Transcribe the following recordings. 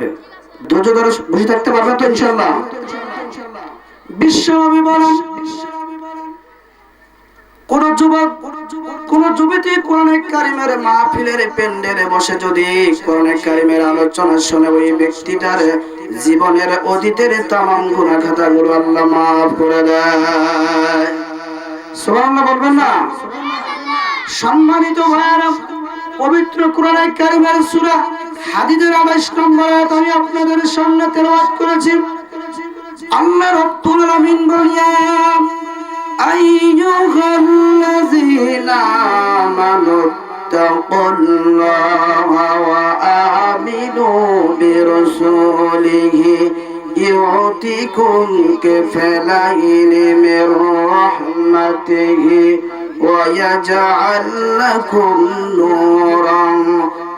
যাবে ধৈর্য ধরে বসে থাকতে পারবেন তো ইনশাল্লাহ কোন যুবক, কোন আলোচনা শুনে ওই ব্যক্তিটার জীবনের অতীতের তামাম গুণা খাতাগুলো আল্লাহ মাফ করে দেয়। বলবেন না? সম্মানিত ভাইয়েরা, পবিত্র কোরআনে কারিমের সূরা হাদিদের 28 নম্বর আয়াত আমি আপনাদের সামনে তেলাওয়াত করেছি আল্লাহ রাব্বুল আলামিন বলেন أيها الذين آمنوا اتقوا الله وآمنوا برسوله يعطيكم كفلين من رحمته ويجعل لكم نورا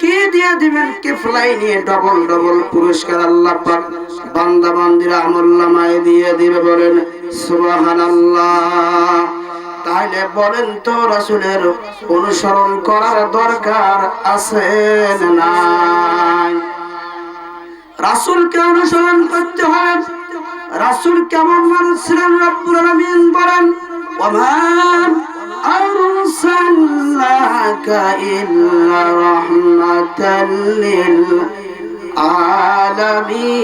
কে দিয়ে দিবেন কেফলাই নিয়ে ডবল ডবল পুরস্কার আল্লাহ পাক? বান্দা, বান্দিরা আমলনামায় দিয়ে দিবে বলেন, সুবহানাল্লাহ। তাহলে বলেন তো রাসূলের অনুসরণ করার দরকার আছে নাই? রাসূলকে অনুসরণ করতে হয়। রাসূল কেমন মানুষ ছিলেন? রব্বুল আলামিন বলেন ওমা ইল্লা রাহমাতাল লিল আলামিন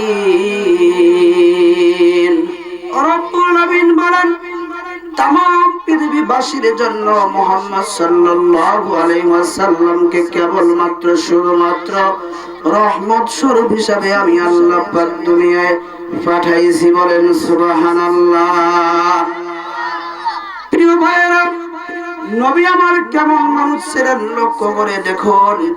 রব্বুল আলামিন বলেন তাম পৃথিবীবাসীর জন্য মোহাম্মদ সাল্লাল্লাহু আলাইহি ওয়াসাল্লামকে কেবলমাত্র শুধুমাত্র রহমত স্বরূপ হিসাবে আমি আল্লাহ পাক দুনিয়ায় পাঠাইছি বলেন সুবহানাল্লাহ। প্রিয় ভাইয়েরা নবী আমার কেমন মানুষ ছিলেন? লক্ষ্য করে দেখুন।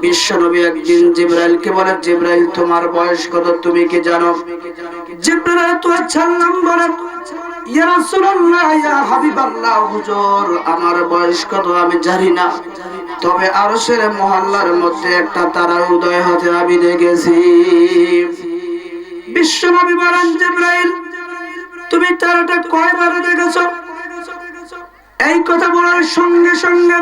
বিশ্ব নবী একদিন জিব্রাইলকে বলে, জিব্রাইল, তোমার বয়স কত? তুমি কি জানো? জিব্রাইল তো ছাড়লাম বলে আমার বয়স কত আমি জানি না। তবে আরশের মহল্লার মধ্যে একটা তারা উদয় হতে আমি দেখেছি। বিশ্ব নবী বলেন, জিব্রাইল, তুমি তারাটা কয়বার দেখেছ? এই কথা বলার সঙ্গে সঙ্গে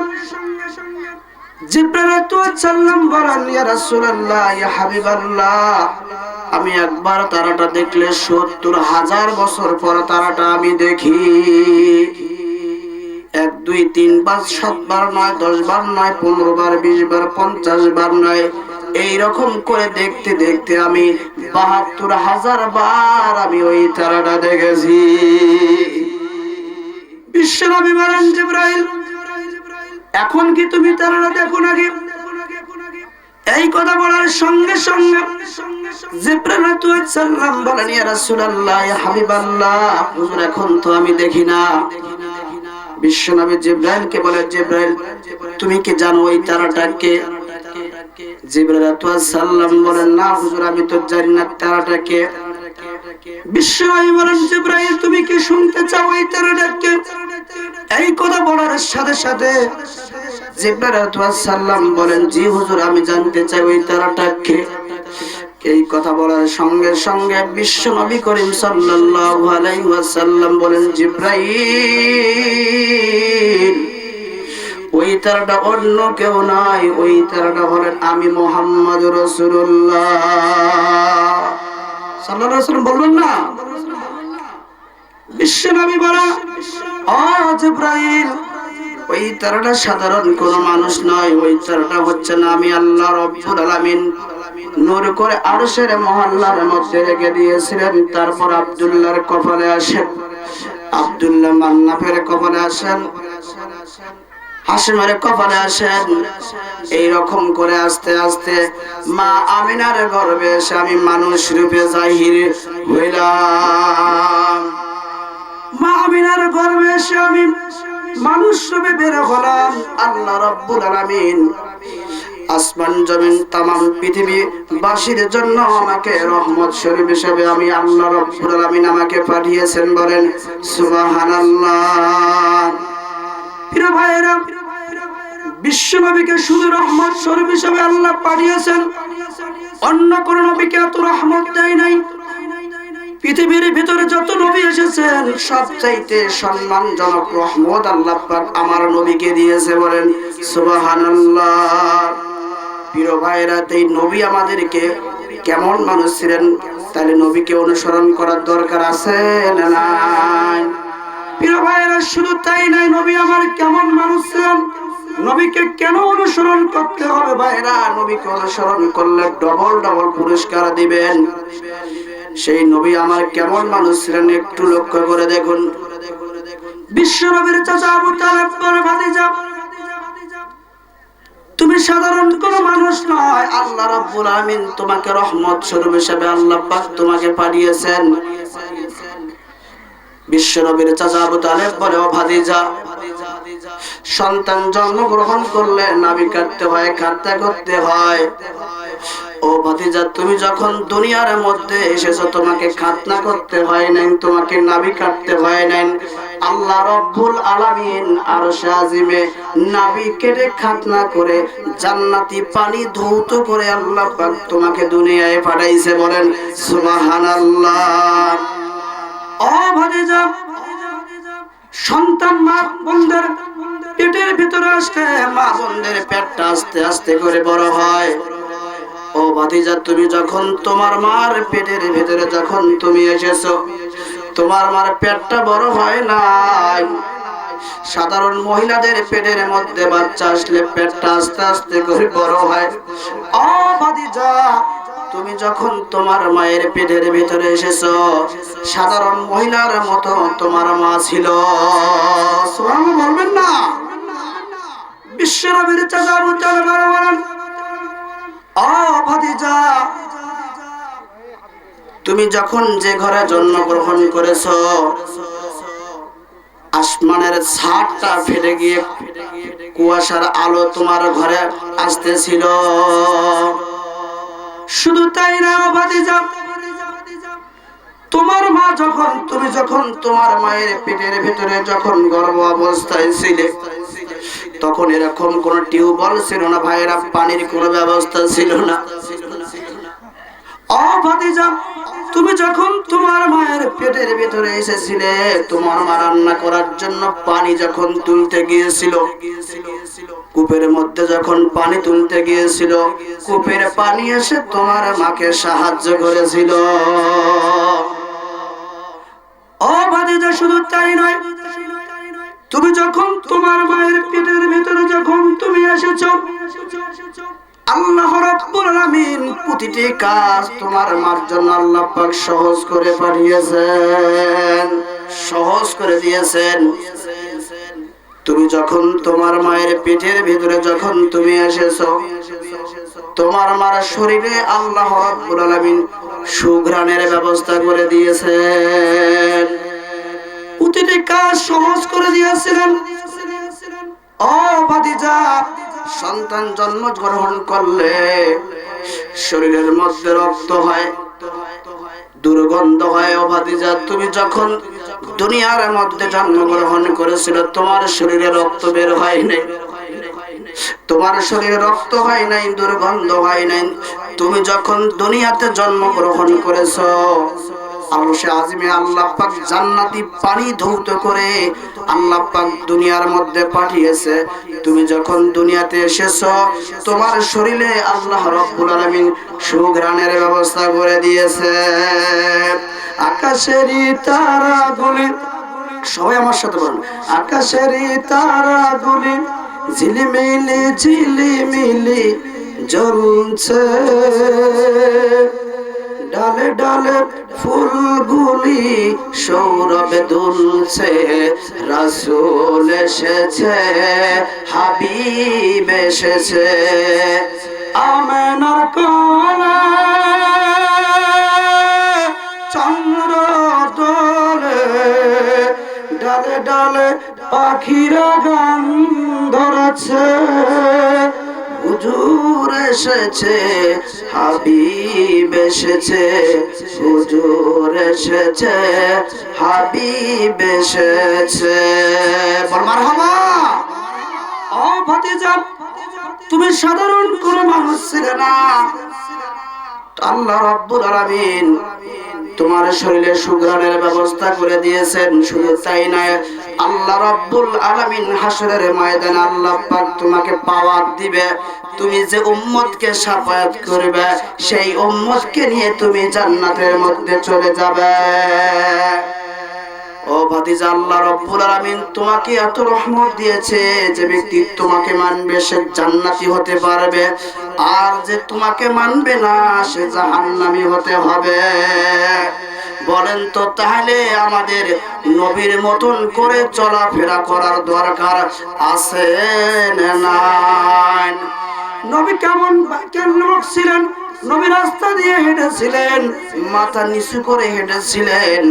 আমি একবার তারাটা দেখলে সত্তর হাজার বছর পর তারাটা আমি দেখি। এক, দুই, তিন, পাঁচ, সাত বার নয়, দশ বার নয়, পনেরো বার, বিশ বার, পঞ্চাশ বার নয় এই রকম করে দেখতে দেখতে আমি বাহাত্তর হাজার বার আমি ওই তারাটা দেখেছি। এখন কি তুমি তারাটা দেখো এই কথা বলার সঙ্গে সঙ্গে তো আমি দেখি না। বলে তুমি কি জানো ওই তারাটাকে? বলেন তো জানি না তারাটাকে। তুমি কি শুনতে চাও এই তারাটাকে? এই কথা বলার সাথে সাথে সাল্লাম বলেন, জি হুজুর, আমি জানতে চাই ওই তারাটাকে এই কথা বলার সঙ্গে সঙ্গে বিশ্ব নবী করিম ওয়াসাল্লাম বলেন ওই তারাটা অন্য কেউ নয় ওই তারাটা হলেন আমি মোহাম্মদ রসুল্লাহ আলাইহি বলবেন না? বিশ্ব নবী বলা ও ওই তারাটা সাধারণ কোন মানুষ নয়, ওই তারাটা হচ্ছে না আমি আল্লাহ রব্বুল আলামিন। নূর করে আরশের মহল্লার মধ্যে রেখে দিয়েছিলেন, তারপর আব্দুল্লাহর কপালে আসেন। আব্দুল্লাহ মান্নাফের কপালে আসেন হাসিমের কপালে আসেন। এই রকম করে আস্তে আস্তে মা আমিনার গর্বে এসে আমি মানুষ রূপে জাহির হইলাম। মা আমিনার গর্বে এসে আমি মানুষ রূপে বের হলাম। আল্লাহ রব্বুল আলামিন আসমান, জমিন, তামাম পৃথিবী বাসীর জন্য আমাকে রহমত শরীফ হিসেবে আমি আল্লাহ রব্বুল আলামিন আমাকে পাঠিয়েছেন বলেন, সুবহানাল্লাহ। প্রিয় ভাইয়েরা বিশ্ব নবীকে শুধু রহমত স্বরূপ হিসেবে আল্লাহ পাঠিয়েছেন, অন্য কোন নবীকে এত রহমত দেয় নাই। পৃথিবীর ভিতরে যত নবী এসেছেন, সবচাইতে সম্মানজনক রহমত আল্লাহ পাক আমার নবীকে দিয়েছে বলেন, সুবহানাল্লাহ। প্রিয় ভাইরা এই নবী আমাদেরকে কেমন মানুষ ছিলেন? তাহলে নবীকে অনুসরণ করার দরকার আছে না নাই? প্রিয় ভাইরা, শুধু তাই নাই নবী আমার কেমন মানুষ ছিলেন? নবীকে কেন অনুসরণ করতে হবে ভাইরা? নবীকে অনুসরণ করলে ডবল ডবল পুরস্কার দিবেন। সেই নবী আমার কেমন মানুষ ছিলেন একটু লক্ষ্য করে দেখুন। চাচা আবু তালেব তুমি সাধারণ কোন মানুষ নয়। আল্লাহ রাব্বুল আমিন তোমাকে রহমত স্বরূপ হিসেবে আল্লাহ পাক তোমাকে পাঠিয়েছেন। বিশ্ব নবীর চাচা আবু তালেব বলে, ও সন্তান জন্মগ্রহণ করলে নাবি কাটতে হয়, খাটতে করতে হয়। ও ভাতিজা, তুমি যখন দুনিয়ার মধ্যে এসেছ, তোমাকে খাতনা করতে হয় নাই, তোমাকে নাবি কাটতে হয় নাই। আল্লাহ রব্বুল আলামিন আর শাজিমে নাবি কেটে খাতনা করে জান্নাতি পানি ধৌত করে আল্লাহ পাক তোমাকে দুনিয়ায় পাঠাইছে বলেন, সুবহানাল্লাহ। ও ভাতিজা, সন্তান মা বোনদের পেটের ভিতরে আসতে, মা বন্ধের পেটটা আস্তে আস্তে করে বড় হয়। ও ভাতিজা, তুমি যখন তোমার মার পেটের ভিতরে যখন তুমি এসেছ, তোমার মার পেটটা বড় হয় নাই। সাধারণ মহিলাদের পেটের মধ্যে বাচ্চা আসলে পেটটা আস্তে আস্তে করে বড় হয়। ও ভাতিজা, তুমি যখন তোমার মায়ের পেটের ভিতরে এসেছ, সাধারণ মহিলার মতো তোমার মা ছিল। বলবেন না। বিশ্বনবীর চাচা বলেন তুমি যখন যে ঘরে জন্মগ্রহণ করেছ, আসমানের ছাদটা ফেটে গিয়ে কুয়াশার আলো তোমার ঘরে আসতেছিল। শুধু তাই না ভাতিজা, তোমার মা যখন, তুমি যখন তোমার মায়ের পেটের ভিতরে যখন গর্ভ অবস্থায় ছিলে তখন এরকম কোন টিউবওয়েল ছিল না ভাইয়েরা, পানির কোনো ব্যবস্থা ছিল না। তুমি যখন তোমার মায়ের পেটের ভিতরে এসেছিলে, তোমার মা রান্না করার জন্য পানি যখন তুলতে গিয়েছিল, কূপের মধ্যে যখন পানি তুলতে গিয়েছিল, কূপের পানি এসে তোমার মাকে সাহায্য করেছিল। ভাতিজা, শুধু তাই নয় তুমি যখন তোমার মায়ের পেটের ভিতরে যখন তুমি এসেছ, আল্লাহ রাব্বুল প্রতিটি কাজ তোমার মার জন্য আল্লাহ পাক সহজ করে পাঠিয়েছেন সহজ করে দিয়েছেন। তুমি যখন তোমার মায়ের পেটের ভিতরে যখন তুমি এসেছ, তোমার মার শরীরে আল্লাহ রাব্বুল আলামিন সুঘ্রাণের ব্যবস্থা করে দিয়েছেন। প্রতিটি কাজ সহজ করে দিয়েছিলেন। সন্তান জন্ম গ্রহণ করলে শরীরের মধ্যে রক্ত হয়, দুর্গন্ধ হয়। ভাতিজা, তুমি যখন দুনিয়ার মধ্যে জন্মগ্রহণ করেছিল, তোমার শরীরে রক্ত বের হয় নাই। তোমার শরীরে রক্ত হয় নাই, দুর্গন্ধ হয় নাই। তুমি যখন দুনিয়াতে জন্মগ্রহণ করেছ আরশে আজমে আল্লাহ পাক জান্নাতি পানি ধৌত করে আল্লাহ পাক দুনিয়ার মধ্যে পাঠিয়েছে। তুমি যখন দুনিয়াতে এসেছ, তোমার শরীরে আল্লাহ রব্বুল আলামিন সুঘ্রাণের ব্যবস্থা করে দিয়েছে। আকাশেরই তারাগুলি, সবাই আমার সাথে বলুন আকাশেরই তারাগুলি ঝিলিমিলি ঝিলিমিলি জ্বলছে। ডালে ডালে ফুলগুলি সৌরভে দুলছে, রাসূল এসেছে, হাবিব এসেছে। আমেনার কোলে চন্দ্র দোলে ডালে ডালে পাখিরা গান ধরেছে। হুজুর এসেছে, হাবিব এসেছে, হুজুর এসেছে, হাবিব এসেছে। বল মারহাবা। ও ভাতিজা, তুমি সাধারণ কোন মানুষ ছিলে না। আল্লাহ রাব্বুল আলামিন তোমার শরীরে সুগ্রানের ব্যবস্থা করে দিয়েছেন, শুধু তাই নয়, আল্লাহ রব্বুল আলামিন হাসরের ময়দানে আল্লাহ পাক তোমাকে পাওয়ার দিবে। তুমি যে উম্মতকে সাফায়াত করবে, সেই উম্মতকে নিয়ে তুমি জান্নাতের মধ্যে চলে যাবে। ও তোমাকে এত রহমত দিয়েছে যে ব্যক্তি তোমাকে মানবে, সে হতে পারবে। আর যে তোমাকে মানবে না, সে হতে হবে। বলেন তো, তাহলে আমাদের নবীর মতন করে চলাফেরা করার দরকার আছে না নবী কেমন লোক ছিলেন? নবী রাস্তা দিয়ে হেঁটেছিলেন, মাথা নিচু করে হেঁটেছিলেন।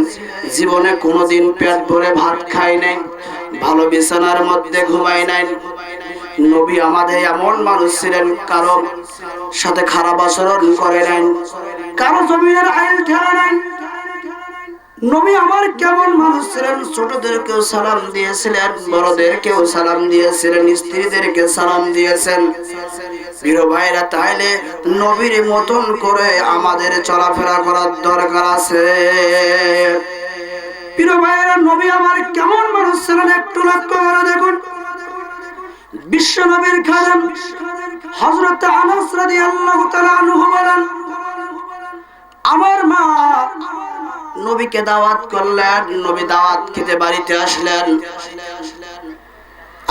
জীবনে কোনোদিন পেট ভরে ভাত খাই নাই, ভালো বিছানার মধ্যে ঘুমাই নাই। নবী আমাদের এমন মানুষ ছিলেন কারও সাথে খারাপ আচরণ করে নেন কারও জমিনের আইন ঠেলা নাই। নবী আমার কেমন মানুষ ছিলেন? ছোটদেরকেও সালাম দিয়েছিলেন, বড়দেরকেও সালাম দিয়েছিলেন স্ত্রীদেরকে সালাম দিয়েছেন। প্রিয় ভাইরা, তাইলে নবীর মতন করে আমাদের চলাফেরা করার দরকার আছে। প্রিয় ভাইরা নবী আমার কেমন মানুষ ছিলেন? একটু লক্ষ্য করে দেখুন। বিশ্ব নবীর খাদেম হযরত আনাস রাদিয়াল্লাহু তাআলা আনহু বলেন, আমার মা নবীকে দাওয়াত করলেন, নবী দাওয়াত খেতে বাড়িতে আসলেন।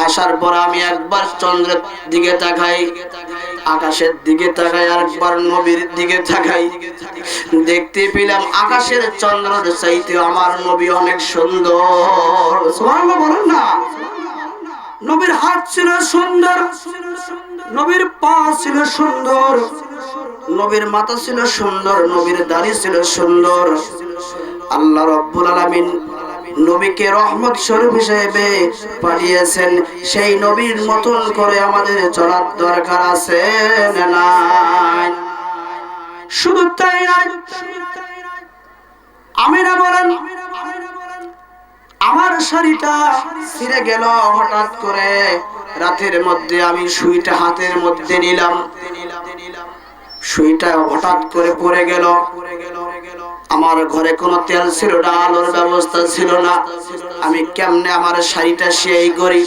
আসার পর আমি একবার চন্দ্রের দিকে তাকাই, আকাশের দিকে তাকাই আর একবার নবীর দিকে তাকাই। দেখতে পেলাম আকাশের চন্দ্রের চাইতে আমার নবী অনেক সুন্দর। বলেন না। নবীর হাত ছিল সুন্দর, নবীর পা ছিল সুন্দর। নবীর মাথা ছিল সুন্দর, নবীর দাড়ি ছিল সুন্দর। আল্লাহ রব্বুল আলামিন নবীকে রহমত স্বরূপ হিসেবে পাঠিয়েছেন। সেই নবীর মতন করে আমাদের চলার দরকার আছে শুধু তাই নয়, আমিরা বলেন, আমার শাড়িটা ছিঁড়ে গেল হঠাৎ করে। রাতের মধ্যে আমি সুইটা হাতের মধ্যে নিলাম। সুইটা হঠাৎ করে পড়ে গেল। আমার ঘরে কোনো তেল ছিল না, আলোর ব্যবস্থা ছিল না। আমি কেমনে আমার শাড়িটা সেই করি?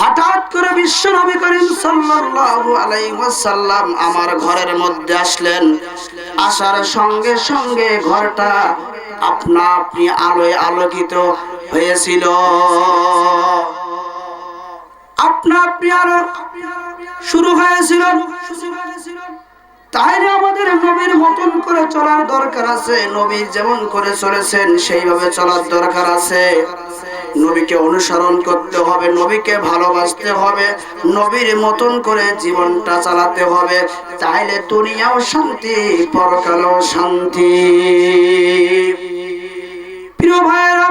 হঠাৎ করে বিশ্ব নবী করিম সাল্লাল্লাহু আলাইহি ওয়াসাল্লাম আমার ঘরের মধ্যে আসলেন। আসার সঙ্গে সঙ্গে ঘরটা আপনা আপনি আলোয় আলোকিত হয়েছিল। আপনা আপনি আলো শুরু হয়েছিল। তাহলে আমাদের নবীর মতন করে চলার দরকার আছে। নবী যেমন করে চলেছেন, সেইভাবে চলার দরকার আছে। নবীকে অনুসরণ করতে হবে, নবীকে ভালোবাসতে হবে, নবীর মতন করে জীবনটা চালাতে হবে। তাইলে দুনিয়াও শান্তি, পরকালও শান্তি। প্রিয় ভাইয়েরা,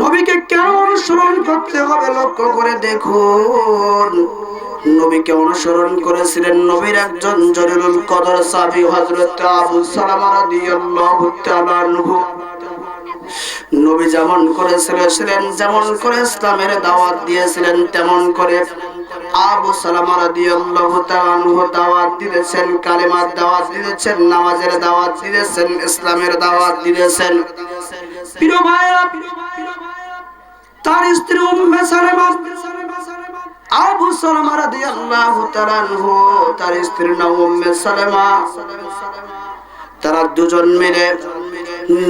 নবীকে কেন অনুসরণ করতে হবে লক্ষ্য করে দেখুন। নবীকে অনুসরণ করেছিলেন নবীর একজন জলিলুল কদর সাবি হযরত আবু সালামা নবী যেমন করেছিলেন যেমন করে ইসলামের দাওয়াত দিয়েছিলেন, তেমন করে আবু সালামা রাদিয়াল্লাহু তাআলা দাওয়াত দিয়েছেন, কালেমার দাওয়াত দিয়েছেন, নামাজের দাওয়াত দিয়েছেন, ইসলামের দাওয়াত দিয়েছেন। প্রিয় ভাইরা তার স্ত্রী উম্মে সালামা আবু সালামা রাদিয়াল্লাহু তাআলা তার স্ত্রীর নাম উম্মে সালামা। তারা দুজন মিলে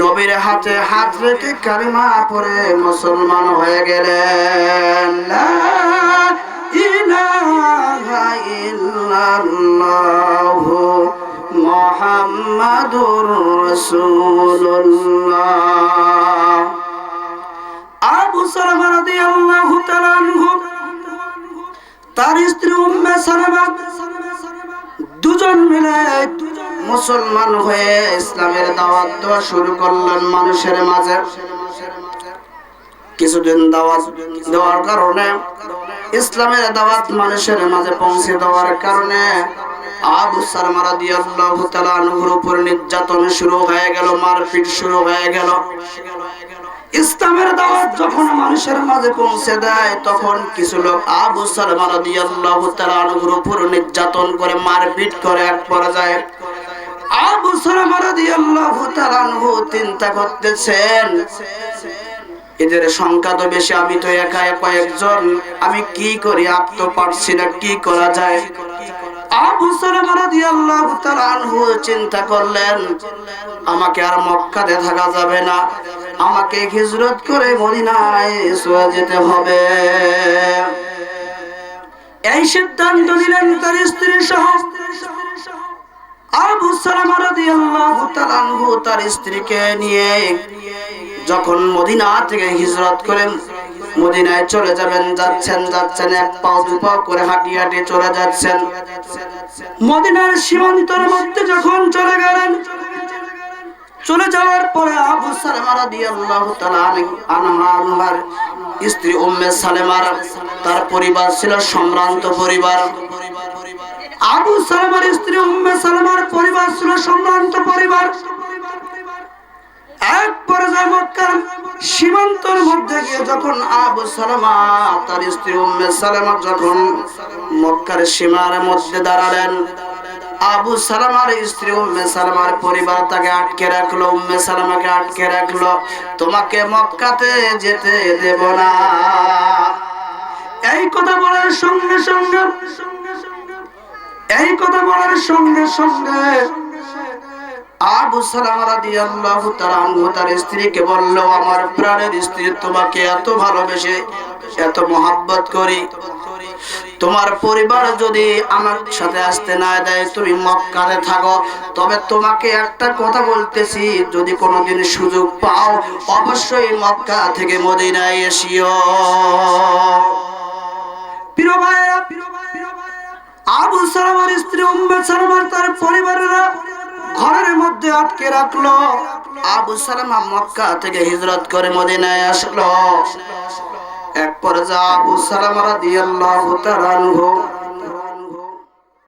নবীর হাতে হাত রেখে কালিমা পরে মুসলমান হয়ে গেলেন। লা ইলাহা ইল্লাল্লাহু মুহাম্মাদুর রাসূলুল্লাহ। আবু সালামা রাদিয়াল্লাহু তাআলা তার স্ত্রী উম্মে সালামা দুজন মিলে মুসলমান হয়ে ইসলামের দাওয়াত দেওয়া শুরু করলেন মানুষের মাঝে। কিছুদিন দাওয়াত দেওয়ার কারণে ইসলামের দাওয়াত মানুষের মাঝে পৌঁছে দেওয়ার কারণে আবু সালমা রাদিয়াল্লাহু তাআলা উপর নির্যাতন শুরু হয়ে গেল, মারপিট শুরু হয়ে গেল। ইসলামের দাওয়াত যখন মানুষের মাঝে পৌঁছে দেয়, তখন কিছু লোক আবু সালমা রাদিয়াল্লাহু তাআলা নির্যাতন করে মারপিট করে এক পর্যায়ে। আবু সালমা রাদিয়াল্লাহু তাআলা আনহু চিন্তা করতেছেন, এদের সংখ্যা তো বেশি, আমি তো একা একজন আমি কি করি? আপ তো পারছি না, কি করা যায়? চিন্তা করলেন, আমাকে আর যাবে না, আমাকে হিজরত করে যেতে হবে। এই সিদ্ধান্ত তার স্ত্রী সহ স্ত্রীকে নিয়ে যখন মদিনা থেকে হিজরত করে মদিনায় চলে যাবেন, যাচ্ছেন যাচ্ছেন, এক পাও করে হাঁটি হাঁটি চলে যাচ্ছেন। মদিনার সীমান্তর মধ্যে যখন চলে গেলেন, চলে যাওয়ার পরে আবু সালেমা রাদিয়াল্লাহু তাআলা আনহার স্ত্রী উম্মে সালেমার, তার পরিবার ছিল সম্ভ্রান্ত পরিবার। আবু সালেমার স্ত্রী উম্মে সালেমার পরিবার ছিল সম্ভ্রান্ত পরিবার। এক পর্যায়ে সীমান্তর মধ্যে গিয়ে যখন আবু সালামা, তার স্ত্রী উম্মে সালামা যখন মক্কার সীমার মধ্যে দাঁড়ালেন, আবু সালামার স্ত্রী উম্মে সালামার পরিবার তাকে আটকে রাখল, উম্মে সালামাকে আটকে রাখল, তোমাকে মক্কাতে যেতে দেব না। এই কথা বলার সঙ্গে সঙ্গে, এই কথা বলার সঙ্গে সঙ্গে আবু সালামা রাদিয়াল্লাহু তাআলা তার স্ত্রীকে বলল, আমার প্রাণের স্ত্রী, তোমাকে এত ভালোবেসে, এত মহাব্বত করি। তোমার পরিবার যদি আমার সাথে আসতে না দেয়, তুমি মক্কাতে থাকো। তবে তোমাকে একটা কথা বলতেছি, যদি কোনোদিন সুযোগ পাও, অবশ্যই মক্কা থেকে মদিনায় এসিও। প্রিয় ভাইরা আবু সালামার স্ত্রী উম্মে সালামার তার পরিবারেরা ঘরের মধ্যে আটকে রাখল। আবু সালামা মক্কা থেকে হিজরত করে মদিনায় আসলো। এক পর্যায়ে আবু সালামা রাদিয়াল্লাহু তাআলা